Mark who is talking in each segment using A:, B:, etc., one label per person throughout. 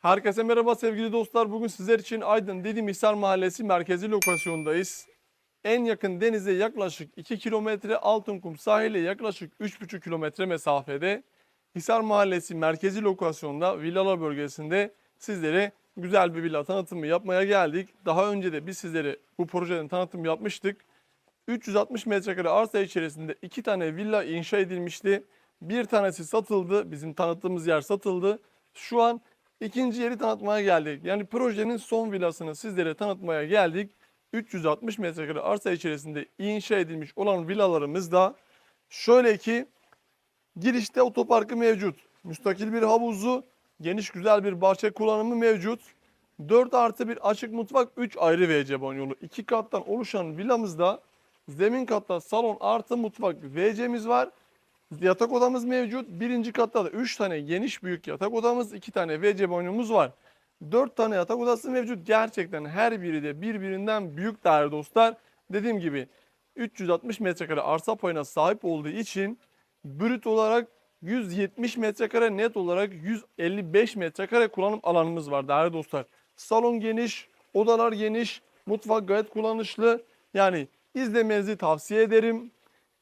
A: Herkese merhaba sevgili dostlar. Bugün sizler için Aydın Didimhisar Mahallesi merkezi lokasyondayız. En yakın denize yaklaşık 2 kilometre, Altınkum sahile yaklaşık 3,5 kilometre mesafede. Hisar Mahallesi merkezi lokasyonda villalar bölgesinde sizlere güzel bir villa tanıtımı yapmaya geldik. Daha önce de biz sizlere bu projenin tanıtımı yapmıştık. 360 metrekare arsa içerisinde iki tane villa inşa edilmişti. Bir tanesi satıldı. Bizim tanıttığımız yer satıldı. Şu an ikinci yeri tanıtmaya geldik. Yani projenin son villasını sizlere tanıtmaya geldik. 360 metrekare arsa içerisinde inşa edilmiş olan villalarımız da şöyle ki girişte otoparkı mevcut. Müstakil bir havuzu, geniş güzel bir bahçe kullanımı mevcut. 4 artı bir açık mutfak, 3 ayrı WC banyolu. 2 kattan oluşan villamızda zemin katta salon artı mutfak WC'miz var. Yatak odamız mevcut. Birinci katta da 3 tane geniş büyük yatak odamız, 2 tane WC banyomuz var. 4 tane yatak odası mevcut. Gerçekten her biri de birbirinden büyük değerli dostlar. Dediğim gibi 360 metrekare arsa payına sahip olduğu için brüt olarak 170 metrekare net olarak 155 metrekare kullanım alanımız var değerli dostlar. Salon geniş, odalar geniş, mutfak gayet kullanışlı. Yani izlemenizi tavsiye ederim.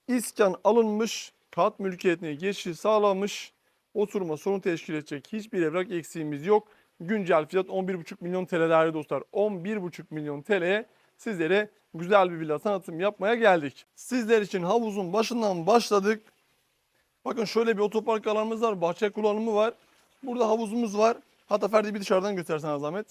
A: İskan alınmış, kat mülkiyetine geçiş sağlanmış, oturma sorun teşkil edecek hiçbir evrak eksiğimiz yok. Güncel fiyat 11,5 milyon TL değerli dostlar. 11,5 milyon TL'ye sizlere güzel bir villa tanıtım yapmaya geldik. Sizler için havuzun başından başladık. Bakın şöyle bir otopark alanımız var, bahçe kullanımı var. Burada havuzumuz var. Hatta Ferdi bir dışarıdan göstersen zahmet.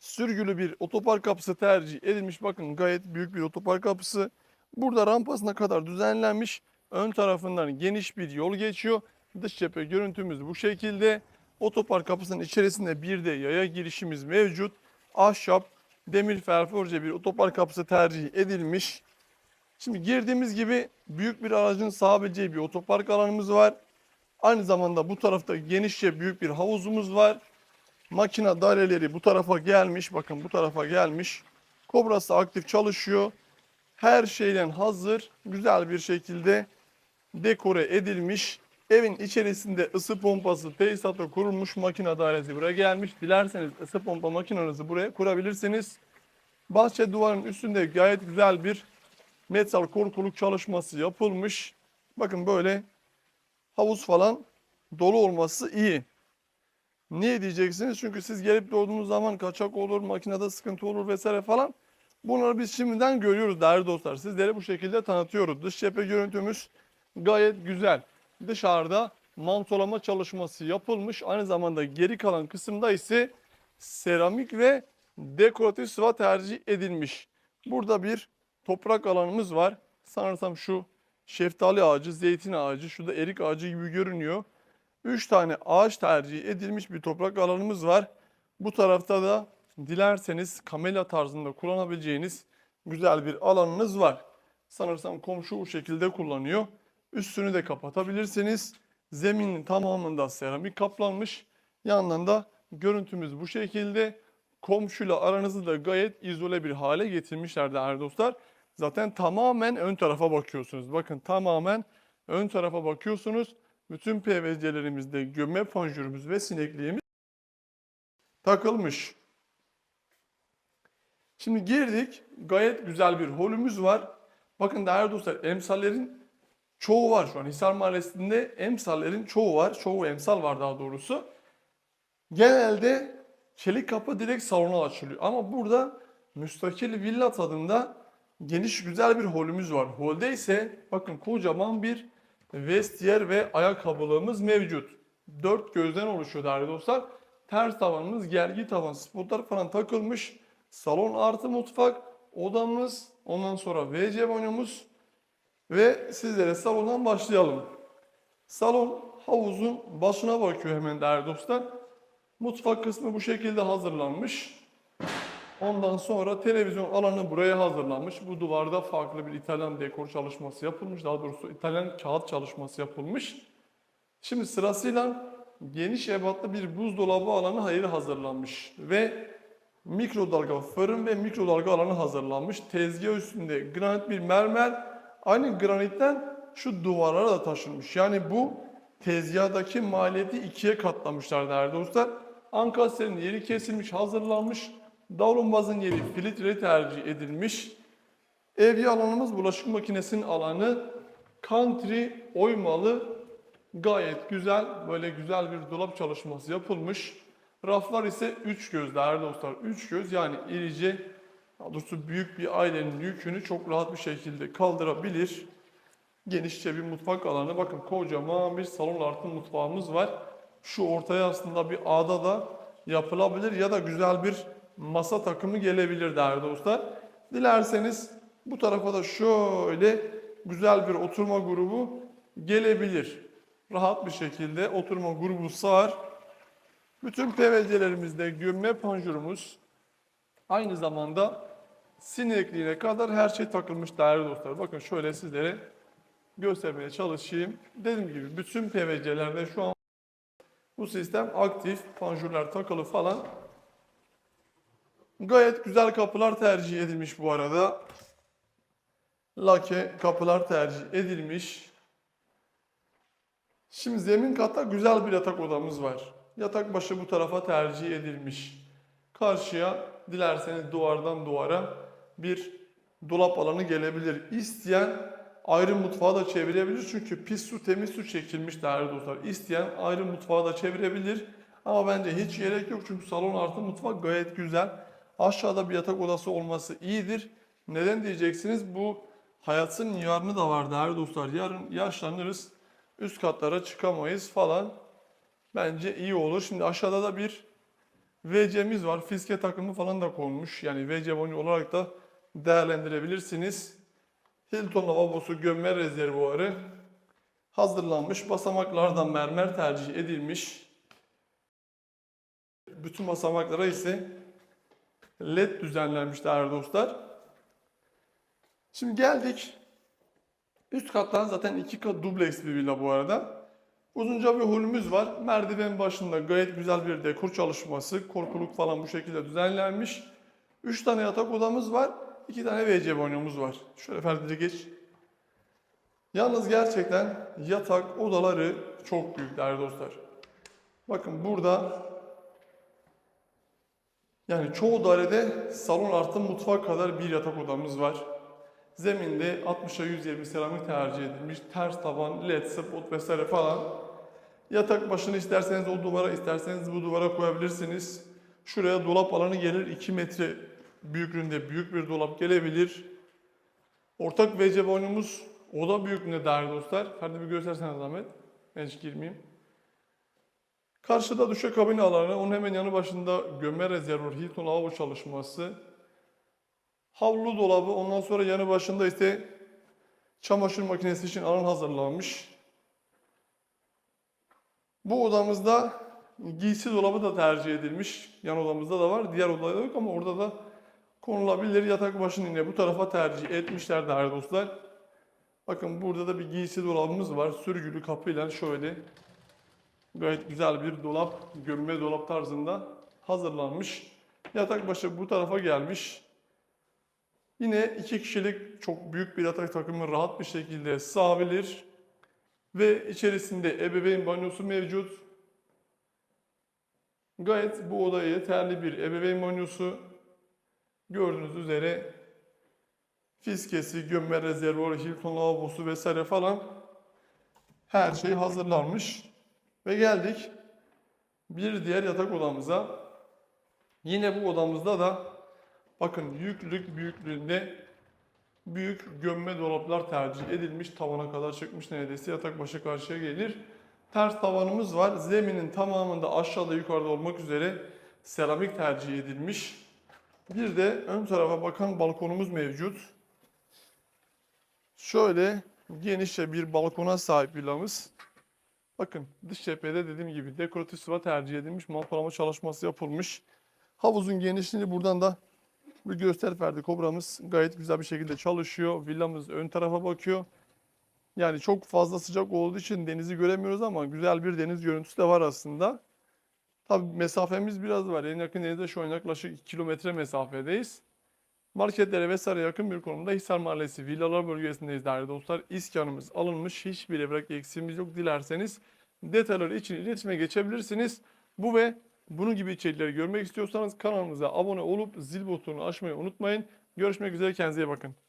A: Sürgülü bir otopark kapısı tercih edilmiş. Bakın gayet büyük bir otopark kapısı. Burada rampasına kadar düzenlenmiş. Ön tarafından geniş bir yol geçiyor. Dış cephe görüntümüz bu şekilde. Otopark kapısının içerisinde bir de yaya girişimiz mevcut. Ahşap, demir ferforje bir otopark kapısı tercih edilmiş. Şimdi girdiğimiz gibi büyük bir aracın sığabileceği bir otopark alanımız var. Aynı zamanda bu tarafta genişçe büyük bir havuzumuz var. Makine daireleri bu tarafa gelmiş. Bakın bu tarafa gelmiş. Kobrası aktif çalışıyor. Her şeyden hazır. Güzel bir şekilde dekore edilmiş. Evin içerisinde ısı pompası tesisatı kurulmuş makine dairesi buraya gelmiş. Dilerseniz ısı pompa makinenizi buraya kurabilirsiniz. Bahçe duvarının üstünde gayet güzel bir metal korkuluk çalışması yapılmış. Bakın böyle havuz falan dolu olması iyi. Niye diyeceksiniz? Çünkü siz gelip doğduğunuz zaman kaçak olur, makinede sıkıntı olur vesaire falan. Bunları biz şimdiden görüyoruz değerli dostlar. Sizlere bu şekilde tanıtıyoruz. Dış cephe görüntümüz gayet güzel. Dışarıda mantolama çalışması yapılmış. Aynı zamanda geri kalan kısımda ise seramik ve dekoratif sıva tercih edilmiş. Burada bir toprak alanımız var. Sanırsam şu şeftali ağacı, zeytin ağacı, şurada erik ağacı gibi görünüyor. 3 tane ağaç tercih edilmiş bir toprak alanımız var. Bu tarafta da dilerseniz kamela tarzında kullanabileceğiniz güzel bir alanınız var. Sanırsam komşu bu şekilde kullanıyor. Üstünü de kapatabilirsiniz. Zeminin tamamında seramik kaplanmış. Yandan da görüntümüz bu şekilde. Komşuyla aranızı da gayet izole bir hale getirmişler değerli dostlar. Zaten tamamen ön tarafa bakıyorsunuz. Bakın tamamen ön tarafa bakıyorsunuz. Bütün PVC'lerimizde gömme panjurumuz ve sinekliğimiz takılmış. Şimdi girdik. Gayet güzel bir holümüz var. Bakın değerli dostlar emsallerin çoğu var şu an. Hisar Mahallesi'nde emsallerin çoğu var. Çoğu emsal var daha doğrusu. Genelde çelik kapı direkt salona açılıyor. Ama burada müstakil villa tadında geniş güzel bir holümüz var. Holde ise bakın kocaman bir vestiyer ve ayakkabılığımız mevcut. Dört gözden oluşuyor değerli dostlar. Ters tavanımız, gergi tavan, spotlar falan takılmış. Salon artı mutfak, odamız, ondan sonra WC banyomuz ve sizlere salondan başlayalım. Salon havuzun başına bakıyor hemen değerli dostlar. Mutfak kısmı bu şekilde hazırlanmış. Ondan sonra televizyon alanı buraya hazırlanmış. Bu duvarda farklı bir İtalyan dekor çalışması yapılmış. Daha doğrusu İtalyan kağıt çalışması yapılmış. Şimdi sırasıyla geniş ebatlı bir buzdolabı alanı hayır hazırlanmış. Ve mikrodalga fırın ve mikrodalga alanı hazırlanmış. Tezgah üstünde granit bir mermer. Aynı granitten şu duvarlara da taşınmış. Yani bu tezgahdaki maliyeti ikiye katlamışlar değerli dostlar. Ankastrenin yeri kesilmiş, hazırlanmış. Davlumbazın yeri filtre tercih edilmiş. Evye alanımız bulaşık makinesinin alanı. Country oymalı. Gayet güzel, böyle güzel bir dolap çalışması yapılmış. Raflar ise 3 göz değerli dostlar. 3 göz yani irice, daha doğrusu büyük bir ailenin yükünü çok rahat bir şekilde kaldırabilir. Genişçe bir mutfak alanı. Bakın kocaman bir salon artı mutfağımız var. Şu ortaya aslında bir ağda da yapılabilir ya da güzel bir masa takımı gelebilir değerli dostlar. Dilerseniz bu tarafa da şöyle güzel bir oturma grubu gelebilir. Rahat bir şekilde oturma grubu sığar. Bütün PVC'lerimizde gömme panjurumuz aynı zamanda sinekliğine kadar her şey takılmış değerli dostlar. Bakın şöyle sizlere göstermeye çalışayım. Dediğim gibi bütün PVC'lerde şu an bu sistem aktif, panjurlar takılı falan. Gayet güzel kapılar tercih edilmiş bu arada. Lake kapılar tercih edilmiş. Şimdi zemin katta güzel bir yatak odamız var. Yatak başı bu tarafa tercih edilmiş. Karşıya dilerseniz duvardan duvara bir dolap alanı gelebilir. İsteyen ayrı mutfağı da çevirebilir. Çünkü pis su temiz su çekilmiş değerli dostlar. İsteyen ayrı mutfağı da çevirebilir. Ama bence hiç gerek yok çünkü salon artı mutfak gayet güzel. Aşağıda bir yatak odası olması iyidir. Neden diyeceksiniz? Bu hayatın yarını da var değerli dostlar. Yarın yaşlanırız. Üst katlara çıkamayız falan. Bence iyi olur. Şimdi aşağıda da bir VC'miz var. Fiske takımı falan da konmuş. Yani VC boyu olarak da değerlendirebilirsiniz. Hilton lavabosu gömme rezervuarı hazırlanmış. Basamaklardan mermer tercih edilmiş. Bütün basamaklara ise led düzenlenmiş değerli dostlar. Şimdi geldik. Üst kattan zaten iki kat dubleks bir villa bu arada. Uzunca bir holümüz var. Merdiven başında gayet güzel bir dekor çalışması. Korkuluk falan bu şekilde düzenlenmiş. Üç tane yatak odamız var. iki tane WC banyomuz var. Şöyle Ferdi'ce geç. Yalnız gerçekten yatak odaları çok büyük değerli dostlar. Bakın burada yani çoğu dairede salon artı mutfak kadar bir yatak odamız var. Zeminde 60'a 120 seramik tercih edilmiş. Ters taban, led, spot vesaire falan. Yatak başını isterseniz o duvara, isterseniz bu duvara koyabilirsiniz. Şuraya dolap alanı gelir. 2 metre büyüklüğünde büyük bir dolap gelebilir. Ortak WC boynumuz oda büyüklüğünde değerli dostlar. Ferdi bir göstersene zahmet. Ben hiç girmeyeyim. Karşıda duşakabin alanı, onun hemen yanı başında gömme rezervuar, Hilton lavabo çalışması. Havlu dolabı, ondan sonra yanı başında ise çamaşır makinesi için alan hazırlanmış. Bu odamızda giysi dolabı da tercih edilmiş. Yan odamızda da var. Diğer odada yok ama orada da konulabilir. Yatak başını yine bu tarafa tercih etmişler değerli dostlar. Bakın burada da bir giysi dolabımız var. Sürgülü kapıyla şöyle gayet güzel bir dolap, gömme dolap tarzında hazırlanmış. Yatak başı bu tarafa gelmiş. Yine iki kişilik çok büyük bir yatak takımı rahat bir şekilde sığabilir. Ve içerisinde ebeveyn banyosu mevcut. Gayet bu odaya yeterli bir ebeveyn banyosu. Gördüğünüz üzere fiskesi, gömme rezervuarı, Hilton lavabosu vesaire falan her şey hazırlanmış. Ve geldik bir diğer yatak odamıza. Yine bu odamızda da bakın yüklük büyüklüğünde büyük gömme dolaplar tercih edilmiş. Tavana kadar çıkmış neredeyse yatak başı karşıya gelir. Ters tavanımız var. Zeminin tamamında aşağıda yukarıda olmak üzere seramik tercih edilmiş. Bir de ön tarafa bakan balkonumuz mevcut. Şöyle genişçe bir balkona sahip villamız. Bakın dış cephede dediğim gibi dekoratif sıva tercih edilmiş. Malpalama çalışması yapılmış. Havuzun genişliğini buradan da bir göster verdi. Kobramız gayet güzel bir şekilde çalışıyor. Villamız ön tarafa bakıyor. Yani çok fazla sıcak olduğu için denizi göremiyoruz ama güzel bir deniz görüntüsü de var aslında. Tabii mesafemiz biraz var. En yakın denize şu an yaklaşık 2 kilometre mesafedeyiz. Marketlere vesaire yakın bir konumda Hisar Mahallesi villalar bölgesindeyiz değerli dostlar. İskanımız alınmış. Hiçbir evrak eksiğimiz yok. Dilerseniz detayları için iletişime geçebilirsiniz. Bu ve bunun gibi içerikleri görmek istiyorsanız kanalımıza abone olup zil butonunu açmayı unutmayın. Görüşmek üzere kendinize iyi bakın.